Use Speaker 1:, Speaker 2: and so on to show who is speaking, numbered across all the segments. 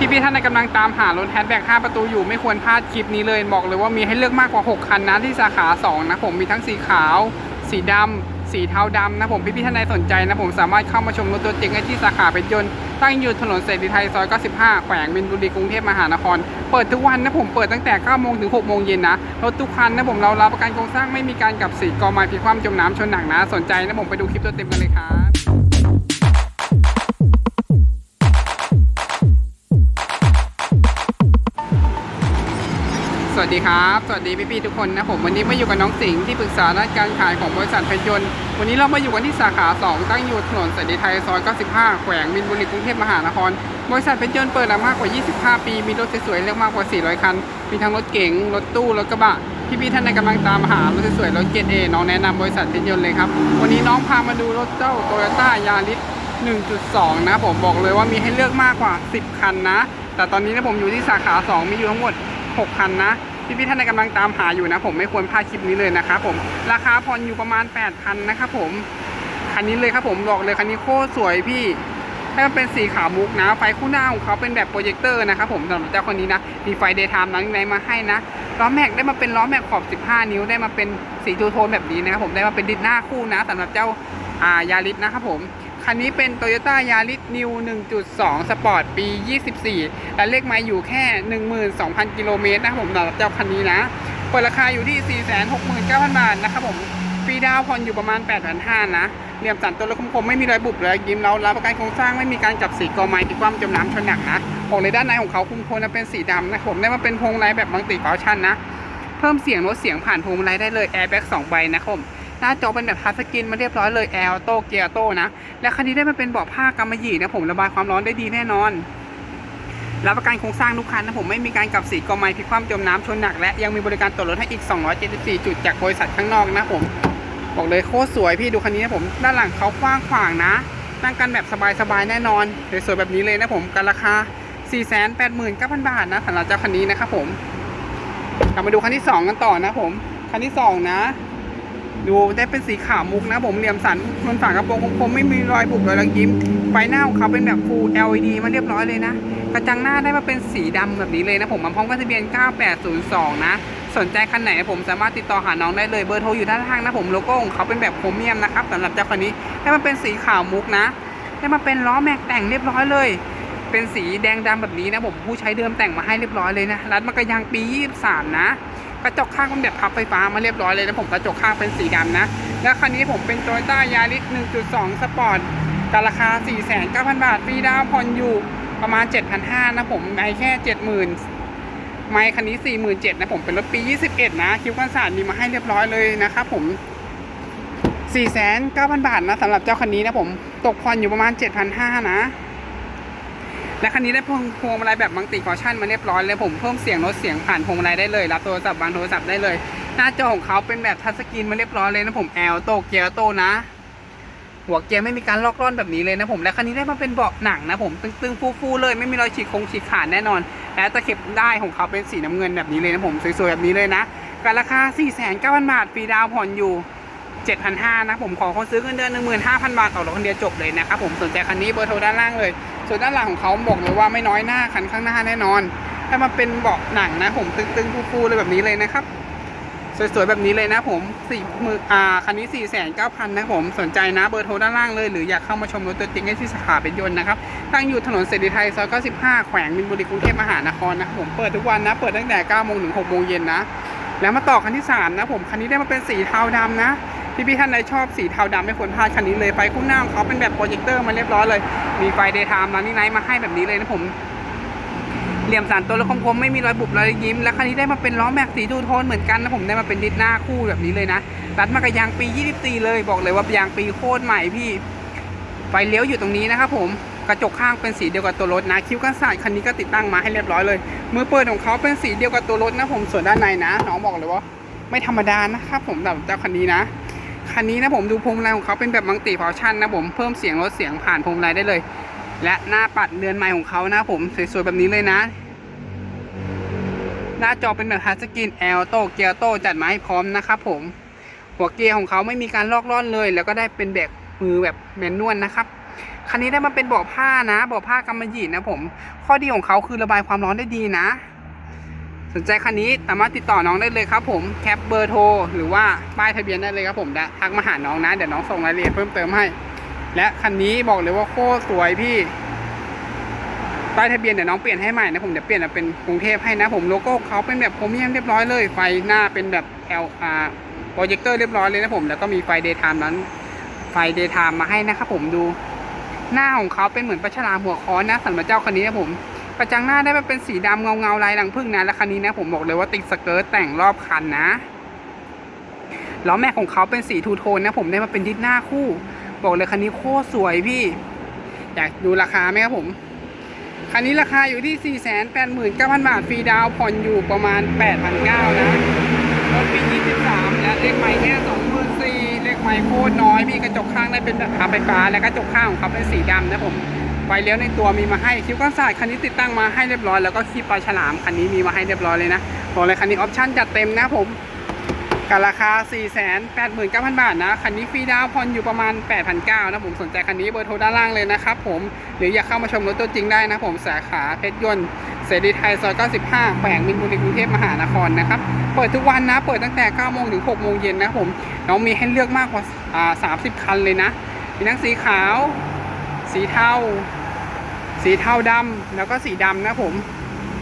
Speaker 1: พี่พี่ๆท่านใดกำลังตามหารถแฮชแบ็ก5ประตูอยู่ไม่ควรพลาดคลิปนี้เลย บอกเลยว่ามีให้เลือกมากกว่า 6 คันนะที่สาขา 2 นะผมมีทั้งสีขาว สีดำสีเทาดำนะผมพี่พี่ๆท่านใดสนใจนะผมสามารถเข้ามาชมรถตัวจริงได้ที่สาขาเป็นยนต์ตั้งอยู่ถนนเสรีไทยซอย 95 แขวงมินบุรีกรุงเทพมหานคร เปิดทุกวันนะผมเปิดตั้งแต่ 9 โมงถึง 6 โมงเย็นนะ รถทุกคันนะผมเรารับประกันโครงสร้างไม่มีการกับสีกอไม้พลิกคว่ำจมน้ำชนหนักนะ สนใจนะผมไปดูคลิปตัวเต็มกันเลยครับ สวัสดีครับ สวัสดีพี่ๆทุกคนนะผมวันนี้มาอยู่กับน้องสิงห์ที่ปรึกษาด้านการขายของบริษัทเพชรยนต์วันนี้เรามาอยู่กันที่สาขา 2 ตั้งอยู่ถนนสายไทยซอย95 แขวงมินบุรีกรุงเทพมหานคร บริษัทเพชรยนต์เปิดมามากกว่า 25 ปี มีรถสวยๆเรียกมากกว่า 400 คัน มีทั้งรถเก๋งรถตู้รถกระบะพี่ๆท่านใดกำลังตามหารถสวยๆรถเกรดเอน้องแนะนำบริษัทเพชรยนต์เลยครับวันนี้น้องพามาดูรถเจ้าโตโยต้ายาริส1.2 นะผมบอกเลยว่ามีให้เลือกมากกว่า 10 คันนะ แต่ตอนนี้นะผมอยู่ที่สาขา 2 มีอยู่ทั้งหมด 6 คันนะ พี่พี่ๆท่านใดกำลังตามหาอยู่นะ ผมไม่ควรพลาดคลิปนี้เลยนะครับผมราคาผ่อนอยู่ประมาณ 8,000นะครับผมคันนี้เลยครับผมบอกเลยคันนี้โคตรสวยพี่ให้มันเป็นสีขาวมุกนะ ไฟคู่หน้าของเขาเป็นแบบโปรเจคเตอร์นะครับผมสำหรับเจ้าคนนี้นะมีไฟเดย์ไทม์นั้นในมาให้นะล้อแม็กได้มาเป็นล้อแม็กขอบ 15 นิ้วได้มาเป็นสีทูโทนแบบนี้นะครับผมได้มาเป็นดินหน้าคู่นะสำหรับเจ้าอ่ายาริสนะครับผม คันนี้เป็น Toyota Yaris New 1.2 Sport ปี 24 และเลขไมล์อยู่แค่ 12,000 กิโลเมตรนะครับผมสำหรับเจ้าคันนี้นะเปิดราคาอยู่ที่ 469,000 บาทนะครับผมฟรีดาวผ่อนอยู่ประมาณ 8,500นะเหลี่ยมสันตัวรถคมๆไม่มีรอยบุบเลยยิ้มเรารับประกันโครงสร้างไม่มีการจับสีกอไม้ที่ความจมน้ำชนหนักนะบอกเลยด้านในของเขาคุมโทนเป็นสีดำนะผมได้มาเป็นพวงมาลัยแบบมัลติฟังชันนะ เพิ่มเสียงลดเสียงผ่านพวงมาลัยได้เลยแอร์แบ็กสองใบนะครับผม หน้าจอเป็นแบบทัชสกรีนมาเรียบร้อยเลยแอร์โตเกียโตนะ และคันนี้ได้มาเป็นเบาะผ้ากำมะหยี่นะผมระบายความร้อนได้ดีแน่นอนรับประกันโครงสร้างทุกคันนะผมไม่มีการกับสีกอไม้พิกคว่ำจมน้ำชนหนัก และยังมีบริการตรวจรถให้อีก 274 จุดจากบริษัทข้างนอกนะผม บอกเลยโคตรสวยพี่ดูคันนี้นะผม ด้านหลังเขากว้างขวางนะ นั่งกันแบบสบายๆแน่นอนสวยๆแบบนี้เลยนะผมกันราคา 489,000 บาทนะสำหรับเจ้าคันนี้นะครับผมกลับมาดูคันที่ 2 กันต่อนะผม คันที่ 2 นะ ดูได้เป็นสีขาวมุกนะผมเหลี่ยมสันบนฝากระโปรงคมๆไม่มีรอยบุบรอยรักยิ้ม ไฟหน้าของเขาเป็นแบบ Full LED มาเรียบร้อยเลยนะ กระจังหน้าได้มาเป็นสีดำแบบนี้เลยนะผมมาพร้อมกับทะเบียน 9802 นะ สนใจคันไหนผมสามารถติดต่อหาน้องได้เลยเบอร์โทรอยู่ด้านล่างนะผมโลโก้ของเขาเป็นแบบโครเมียมนะครับสำหรับเจ้าคันนี้ให้มันเป็นสีขาวมุกนะให้มาเป็นล้อแม็กแต่งเรียบร้อยเลย เป็นสีแดงดำแบบนี้นะผมผู้ใช้เดิมแต่งมาให้เรียบร้อยเลยนะรัดมากระยางปี 23 นะกระจกข้างเป็นแบบพับไฟฟ้ามาเรียบร้อยเลยนะผมกระจกข้างเป็นสีดำนะ แล้วคันนี้ผมเป็น Toyota Yaris 1.2 Sport กับราคา 4,900 บาทฟรีดาวน์ผ่อนอยู่ประมาณ 7,500นะผมในแค่ 70,000 ไมค์คันนี้ 47,000นะผมเป็นรถปี 21 นะ คิวกันศาสตร์มีมาให้เรียบร้อยเลยนะครับผม4,900 บาทนะสำหรับเจ้าคันนี้นะผมตกผ่อนอยู่ประมาณ 7,500 นะ และคันนี้ได้พวงพวงมาลัยแบบมัลติฟังก์ชันมาเรียบร้อยเลยผมเพิ่มเสียงลดเสียงผ่านพวงมาลัยได้เลยรับโทรศัพท์บางโทรศัพท์ได้เลย หน้าจอของเขาเป็นแบบทัชสกรีนมาเรียบร้อยเลยนะผมแอลโตเกียร์โตนะหัวเกียร์ไม่มีการลอกล่อนแบบนี้เลยนะผมและคันนี้ได้มาเป็นเบาะหนังนะผมตึงๆฟูๆเลยไม่มีรอยฉีกคงฉีกขาดแน่นอน และตะเข็บได้ของเขาเป็นสีน้ำเงินแบบนี้เลยนะผมสวยๆแบบนี้เลยนะกับราคา 4,900 บาทฟรีดาวผ่อนอยู่ 7,500นะผมขอคนซื้อเงินเดือน15,000 บาทต่อรถคันเดียวจบเลยนะครับผมสนใจคันนี้เบอร์โทรด้านล่างเลย ส่วนด้านหลังของเขาบอกเลยว่าไม่น้อยหน้าคันข้างหน้าแน่นอน ถ้ามาเป็นเบาะหนังนะผมตึงๆฟูๆเลยแบบนี้เลยนะครับ สวยๆแบบนี้เลยนะผมสี่มืออ่าคันนี้4 9 0 0 0นเก้าพันนะผมสนใจนะเบอร์โทรด้านล่างเลย หรืออยากเข้ามาชมรถตัวจริงได้ที่สาขาเป็นยนต์นะครับตั้งอยู่ถนนเสรีไทยซอย95 แขวงมินบุรีกรุงเทพมหานครนะผมเปิดทุกวันนะเปิดตั้งแต่9โมงถึง6โมงเย็นนะแล้วมาต่อคันที่3นะผมคันนี้ได้มาเป็นสีเทาดำนะ พี่ๆท่านใดชอบสีเทาดำไม่ควรพลาดคันนี้เลย ไฟคู่หน้าของเขาเป็นแบบโปรเจคเตอร์มาเรียบร้อยเลย มีไฟเดย์ไทม์แล้วนี่ไนท์มาให้แบบนี้เลยนะผมเหลี่ยมสันตัวรถคมๆไม่มีรอยบุบรอยยิ้ม และคันนี้ได้มาเป็นล้อแม็กสีทูโทนเหมือนกันนะผมได้มาเป็นดิสหน้าคู่แบบนี้เลยนะรัดมากับยางปี 24 เลย บอกเลยว่ายางปีโคตรใหม่พี่ไฟเลี้ยวอยู่ตรงนี้นะครับผมกระจกข้างเป็นสีเดียวกับตัวรถนะคิ้วกันศาสตร์คันนี้ก็ติดตั้งมาให้เรียบร้อยเลยมือเปิดของเขาเป็นสีเดียวกับตัวรถนะผมส่วนด้านในนะน้องบอกเลยว่า ไม่ธรรมดานะครับผมสำหรับเจ้าคันนี้นะ คันนี้นะผมดูพวงมาลัยของเขาเป็นแบบมัลติฟังก์ชันนะผมเพิ่มเสียงลดเสียงผ่านพวงมาลัยได้เลย และหน้าปัดเรือนใหม่ของเขานะผมสวยๆแบบนี้เลยนะ หน้าจอเป็นแบบทัชสกรีนแอลโตเกียร์โตจัดมาให้พร้อมนะครับผมหัวเกียร์ของเขาไม่มีการลอกล่อนเลย แล้วก็ได้เป็นแบบมือแบบแมนนวลนะครับคันนี้ได้มาเป็นเบาะผ้านะเบาะผ้ากำมะหยี่นะผม ข้อดีของเขาคือระบายความร้อนได้ดีนะ นใจคันนี้สามารถติดต่อน้องได้เลยครับผมแคปเบอร์โทรหรือว่าป้ายทะเบียนได้เลยครับผมและทักมาหาน้องนะเดี๋ยวน้องส่งรายละเอียดเพิ่มเติมให้ และคันนี้บอกเลยว่าโคตรสวยพี่ป้ายทะเบียนเดี๋ยวน้องเปลี่ยนให้ใหม่นะผมเดี๋ยวเปลี่ยนเป็นกรุงเทพให้นะผมโลโก้เขาเป็นแบบโพรเมียมเรียบร้อยเลย ไฟหน้าเป็นแบบ L R โปรเจคเตอร์เรียบร้อยเลยนะผมแล้วก็มีไฟเดย์ไทม์นั้น ไฟเดย์ไทม์มาให้นะครับผมดู หน้าของเขาเป็นเหมือนปลาฉลามหัวค้อนนะสำหรับเจ้าคันนี้นะผม กระจังหน้าได้มาเป็นสีดำเงาเงาๆลายรังผึ้งนะและคันนี้นะผมบอกเลยว่าติดสเกิร์ตแต่งรอบคันนะล้อแม็กของเขาเป็นสีทูโทนนะผมได้มาเป็นดิสหน้าคู่ บอกเลยคันนี้โคตรสวยพี่ อยากดูราคาไหมครับผมคันนี้ราคาอยู่ที่ 4 8 9 0 0 0 บาท ฟรีดาวผ่อนอยู่ประมาณ 8,900 นะ รถปี 23 และเลขไม่แค่24,000เลขไม่โคตรน้อยพี่กระจกข้างได้เป็นแบบไฟฟ้า และกระจกข้างของเขาเป็นสีดำนะผม ไฟเลี้ยวในตัวมีมาให้คิวกันศาสตร์คันนี้ติดตั้งมาให้เรียบร้อยแล้วก็คีบปลาฉลามคันนี้มีมาให้เรียบร้อยเลยนะบอกเลยคันนี้ออปชั่นจัดเต็มนะผมกับราคา 489,000 บาทนะ คันนี้ฟรีดาวน์ผ่อนอยู่ประมาณ 8,900นะผมสนใจคันนี้เบอร์โทรด้านล่างเลยนะครับผม หรืออยากเข้ามาชมรถตัวจริงได้นะผมสาขาเพชรยนต์เสรีไทยซอย 95 แขวงมินบุรีกรุงเทพมหานครนะครับ เปิดทุกวันนะ เปิดตั้งแต่ 9 โมงถึง 6 โมงเย็นนะผม น้องมีให้เลือกมากกว่าอ่า30 คันเลยนะ มีทั้งสีขาว สีเทา สีเทาดำแล้วก็สีดำนะผม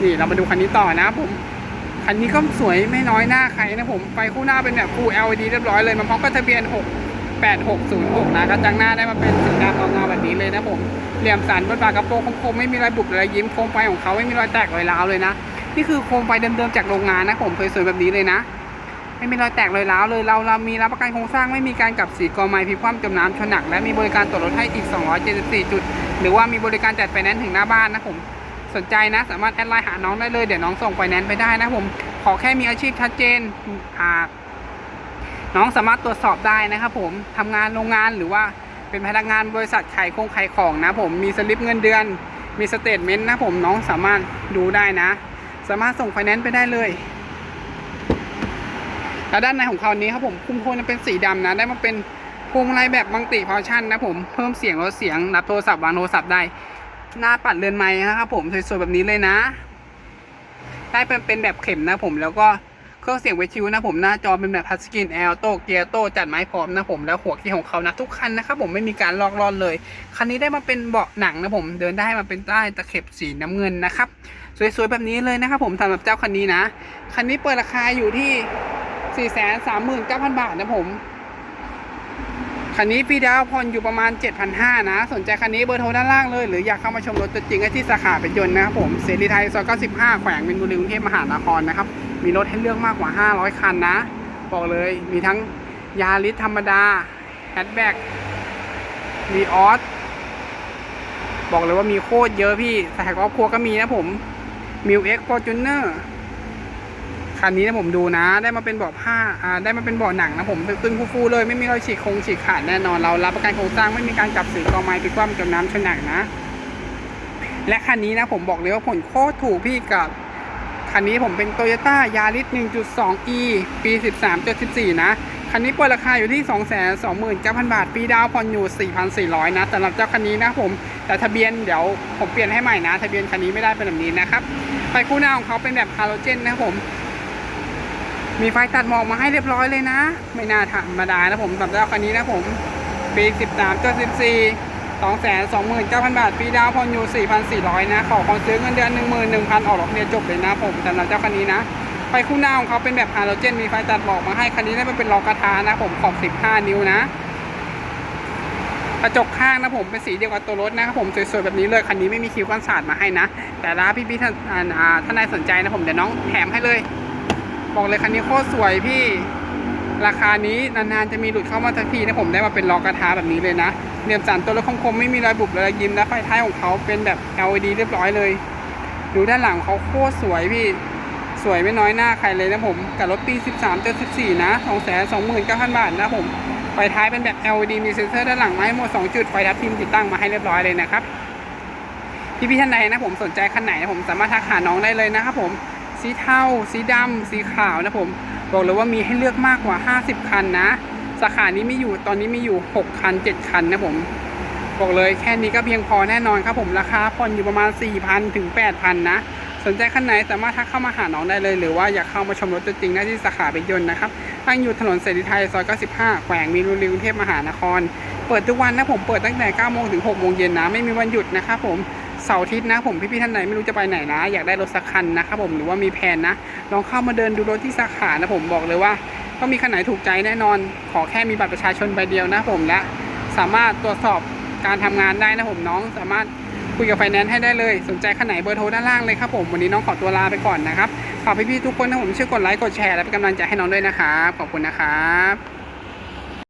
Speaker 1: นี่เรามาดูคันนี้ต่อนะผมคันนี้ก็สวยไม่น้อยหน้าใครนะผมไฟคู่หน้าเป็นแบบ Full LED เรียบร้อยเลยมาพร้อมกับทะเบียน 6 8606 นะกระจังหน้าได้มาเป็นสีดำเงาๆแบบนี้เลยนะผมเหลี่ยมสันบนฝากระโปรงคมๆไม่มีรอยบุบรอยยิ้มโคมไฟของเขาไม่มีรอยแตกรอยร้าวเลยนะนี่คือโคมไฟเดิมๆจากโรงงานนะผมสวยๆแบบนี้เลยนะ ไม่มีรอยแตกรอยร้าวเลยเราเรามีรับประกันโครงสร้างไม่มีการกลับสีกอไม้พิคว่ำจมน้ำชนหนัก และมีบริการตรวจรถให้อีก 274 จุด หรือว่ามีบริการจัดไฟแนนซ์ถึงหน้าบ้านนะผมสนใจนะ สามารถแอดไลน์หาน้องได้เลยเดี๋ยวน้องส่งไฟแนนซ์ไปได้นะผมขอแค่มีอาชีพชัดเจนอ่าน้องสามารถตรวจสอบได้นะครับผมทำงานโรงงานหรือว่าเป็นพนักงานบริษัทขายคงขายของนะผมมีสลิปเงินเดือน มีสเตทเมนต์นะผมน้องสามารถดูได้นะ สามารถส่งไฟแนนซ์ไปได้เลย แล้วด้านในของเขานี้ครับผมคุมโทนเป็นสีดำนะ ได้มาเป็นพวงมาลัยแบบมังติพาวชั่นนะผมเพิ่มเสียงลดเสียงรับโทรศัพท์วางโทรศัพท์ได้ หน้าปัดเรือนไม้นะครับผมสวยๆแบบนี้เลยนะ ได้เป็นเป็นแบบเข็มนะผมแล้วก็เครื่องเสียงเวทยุนะผมหน้าจอเป็นแบบทัชสกรีนแอลโตเกียโตจัดไม้พร้อมนะผมแล้วหัวเกียร์ของเขานะทุกคันนะครับผมไม่มีการลอกลอนเลย คันนี้ได้มาเป็นเบาะหนังนะผมเดินได้มาเป็นใต้ตะเข็บสีน้ำเงินนะครับสวยๆแบบนี้เลยนะครับผมสำหรับเจ้าคันนี้นะ คันนี้เปิดราคาอยู่ที่ 4 3 9 0 0 0บาทนะผม คันนี้พี่ดาวผ่อนอยู่ประมาณ7,500นะ สนใจคันนี้เบอร์โทรด้านล่างเลย หรืออยากเข้ามาชมรถตัวจริงได้ที่สาขาเป็นยนต์นะครับผม เสรีไทยซอย95แขวงมินบุรีกรุงเทพมหานครนะครับ มีรถให้เลือกมากกว่า500คันนะ บอกเลย มีทั้งยาริสธรรมดาแฮชแบ็กมีออสบอกเลยว่ามีโคตรเยอะพี่สายครอบครัวก็มีนะผมมิวเอ็กซ์ฟอร์จูเนอร์ คันนี้นะผมดูนะ ได้มาเป็นเบาะผ้าอ่าได้มาเป็นเบาะหนังนะผมตึงฟูๆเลยไม่มีรอยฉีกคงฉีกขาดแน่นอนเรารับประกันโครงสร้างไม่มีการกลับสีกอไม้พลิกคว่ำจมน้ำชนหนักนะ และคันนี้นะผมบอกเลยว่าผลโคตรถูกพี่กับคันนี้ผมเป็น Toyota Yaris 1.2e ปี 13.14 นะ คันนี้เปิดราคาอยู่ที่ 229,000 บาท ปีดาวผ่อนอยู่ 4,400 นะสำหรับเจ้าคันนี้นะผม แต่ทะเบียนเดี๋ยวผมเปลี่ยนให้ใหม่นะ ทะเบียนคันนี้ไม่ได้เป็นแบบนี้นะครับ ไฟคู่หน้าของเขาเป็นแบบฮาร์โลเจนนะผม มีไฟตัดหมอกมาให้เรียบร้อยเลยนะ ไม่น่าธรรมดานะผมสำหรับเจ้าคันนี้นะผม ปี13.14 229,000 บาทฟรีดาวน์ผ่อนอยู่4,400 นะ ขอคนซื้อเงินเดือน 11,000 ออกรถเรียจบเลยนะผมสำหรับเจ้าคันนี้นะไฟคู่หน้าของเขาเป็นแบบฮาโลเจน มีไฟตัดหมอกมาให้คันนี้ได้มาเป็นล้อกระทะนะผมขอบ 15 นิ้วนะกระจกข้างนะผมเป็นสีเดียวกับตัวรถนะครับผมสวยๆแบบนี้เลยคันนี้ไม่มีคิ้วกันศาสตร์มาให้นะ แต่ถ้าพี่ๆท่านาอ่าท่านใดสนใจนะผมเดี๋ยวน้องแถมให้เลย บอกเลยคันนี้โคตรสวยพี่ ราคานี้นานๆจะมีหลุดเข้ามาสักทีนะผมได้มาเป็นล้อกระทะแบบนี้เลยนะเหลี่ยมสันตัวรถคมๆไม่มีรอยบุบรอยยิ้มและไฟท้ายของเขาเป็นแบบ LED เรียบร้อยเลย ดูด้านหลังเขาโคตรสวยพี่ สวยไม่น้อยหน้าใครเลยนะผมกับรถปี 13.14 นะ229,000 บาทนะผมไฟท้ายเป็นแบบ LED มีเซ็นเซอร์ด้านหลังมาให้หมด 2 จุด ไฟทับทิมติดตั้งมาให้เรียบร้อยเลยนะครับ พี่พี่ๆท่านใดนะผมสนใจคันไหนนะผมสามารถทักหาน้องได้เลยนะครับผม สีเทาสีดำสีขาวนะผม บอกเลยว่ามีให้เลือกมากกว่า 50 คันนะ สาขานี้มีอยู่ตอนนี้มีอยู่ 6 คัน 7 คันนะผม บอกเลยแค่นี้ก็เพียงพอแน่นอนครับผมราคาผ่อนอยู่ประมาณ 4,000 ถึง 8,000 นะ สนใจคันไหนสามารถทักเข้ามาหาน้องได้เลย หรือว่าอยากเข้ามาชมรถตัวจริงได้ที่สาขาเป็นยนต์นะครับตั้งอยู่ถนนเสรีไทยซอย95แขวงมีนบุรีกรุงเทพมหานคร เปิดทุกวันนะผมเปิดตั้งแต่9โมงถึง6โมงเย็นนะไม่มีวันหยุดนะครับผม เสาร์อาทิตย์นะผมพี่ๆท่านไหนไม่รู้จะไปไหนนะ อยากได้รถสักคันนะครับผมหรือว่ามีแผนนะ ลองเข้ามาเดินดูรถที่สาขานะผมบอกเลยว่าต้องมีคันไหนถูกใจแน่นอน ขอแค่มีบัตรประชาชนใบเดียวนะผมและสามารถตรวจสอบการทำงานได้นะผมน้องสามารถคุยกับไฟแนนซ์ให้ได้เลย สนใจคันไหนเบอร์โทรด้านล่างเลยครับผม วันนี้น้องขอตัวลาไปก่อนนะครับ ฝากพี่ๆทุกคนนะผมช่วยกดไลค์กดแชร์และเป็นกำลังใจให้น้องด้วยนะครับ ขอบคุณนะครับ